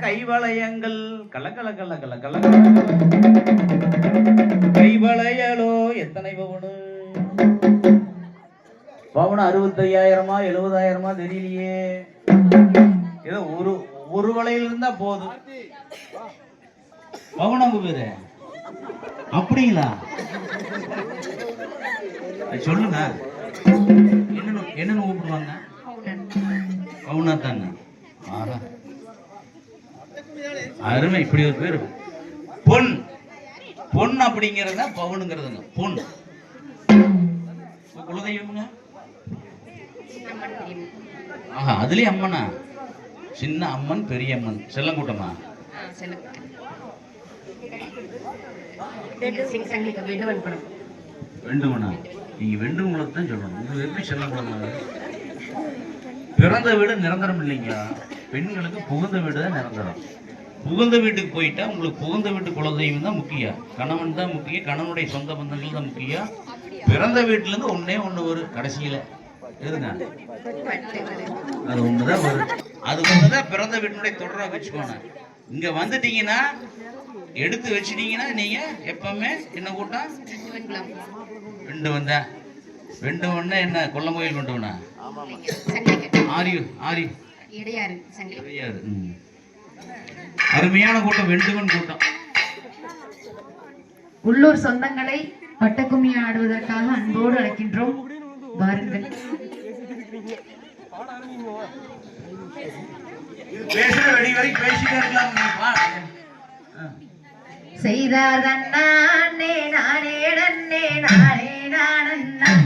கைவளையங்கள். கல கல கல கல கல கைவளையலோ எத்தனை பவுனு? பவுன் அறுபத்தையாயிரமா எழுபதாயிரமா தெரியலையே. ஏதோ ஒரு ஒரு வளையல் இருந்தா போதும். பவுனங்க பேரு? அப்படிங்களா? சொல்லுங்க. என்னன்னு கூப்பிடுவாங்க? பவுனா தானே அருமை இப்படி ஒரு பேர் பொன். பொன் அப்படிங்கிறது தான் பவுனுங்கிறதுங்க. பொன். உங்க குலதெய்வம்ங்க? ஆஹா அதுலயே அம்மனா? சின்ன அம்மன் பெரிய அம்மன். செல்லக்கூட்டமா வேண்டுவன்? படம் நீங்கள் நீங்க வெண்டுமலை தான் சொல்லணும். உங்களுக்கு எப்படி செல்லக்கூடாது பிறந்த வீடு நிரந்தரம் இல்லைங்களா? பெண்களுக்கு புகுந்த வீடு தான் நிரந்தரம். புகுந்த வீட்டுக்கு போயிட்டா உங்களுக்கு புகுந்த வீட்டு குலதெய்வம் தான் முக்கியம். கணவன் தான் முக்கியம். கணவனுடைய சொந்த பந்தங்கள் தான் முக்கியம். பிறந்த வீட்டிலேருந்து ஒன்றே ஒன்று ஒரு வரும் கடைசியில. எதுங்க அது தான் வரும். அது ஒண்ணுதான் பிறந்த வீட்டினுடைய தொடராக வச்சுக்கோங்க இங்கே வந்துட்டீங்கன்னா எடுத்து வச்சிட்டீங்கன்னா நீங்கள் எப்பவுமே என்ன கூட்டம்? ரெண்டு வந்தா? ரெண்டு ஒண்ணு என்ன? கொல்லங்கோயில் கொண்டு வந்தா? இடையாறு. அருமையான கூட்டம் வெண்டுவன் கூட்டம். உள்ளூர் சொந்தங்களை பட்டக்கும்மி ஆடுவதற்காக அன்போடு அழைக்கின்றோம். வாருங்கள். செய்தார் நானே நன்னே நானே nada.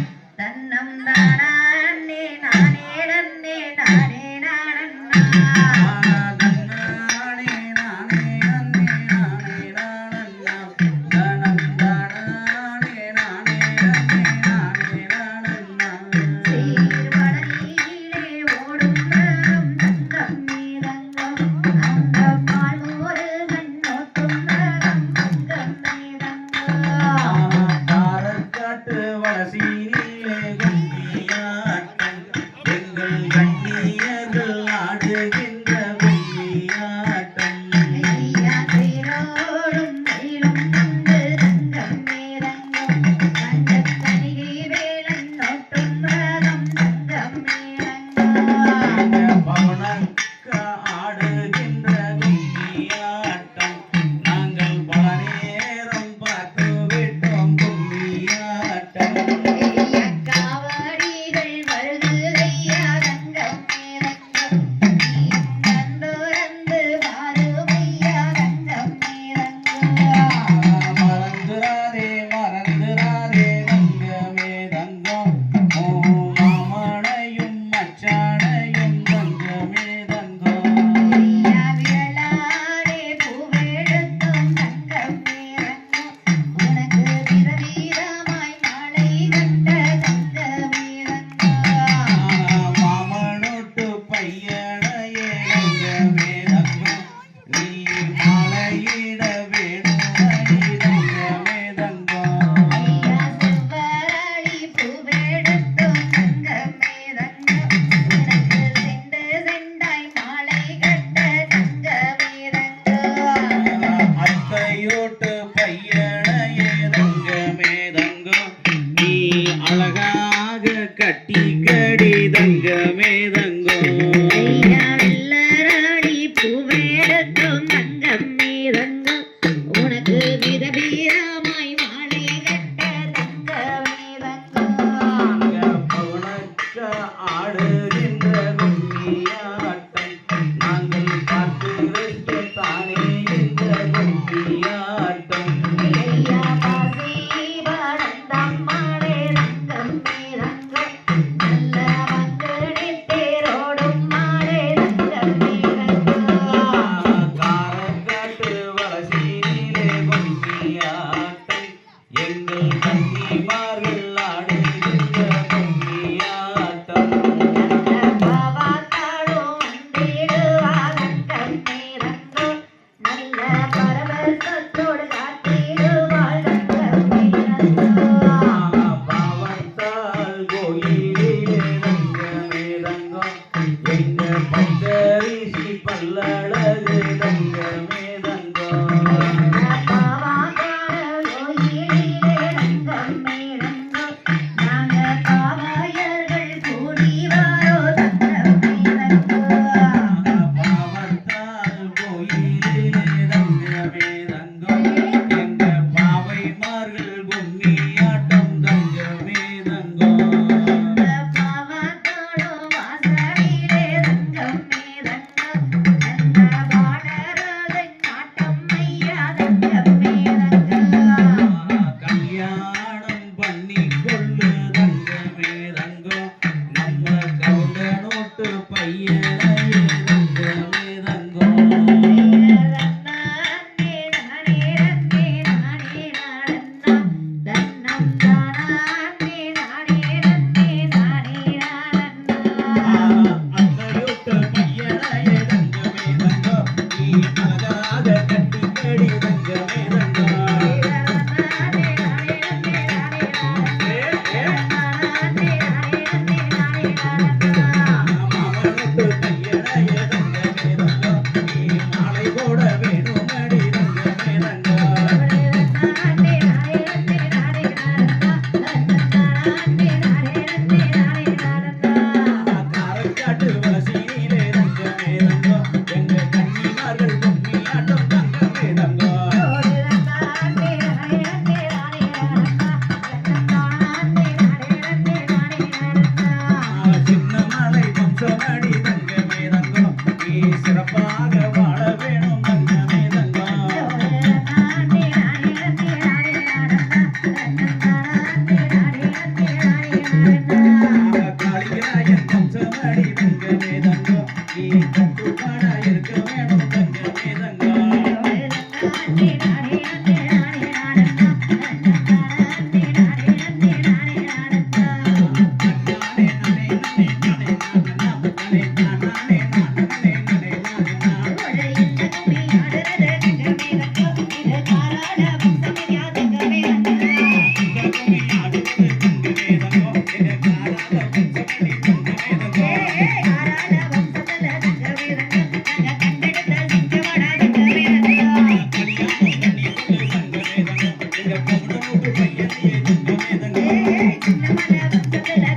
Tchau. Yeah. சின்ன மலை வந்ததில்ல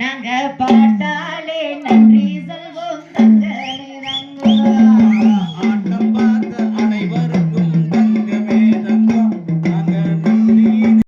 நாங்க பாட்டு?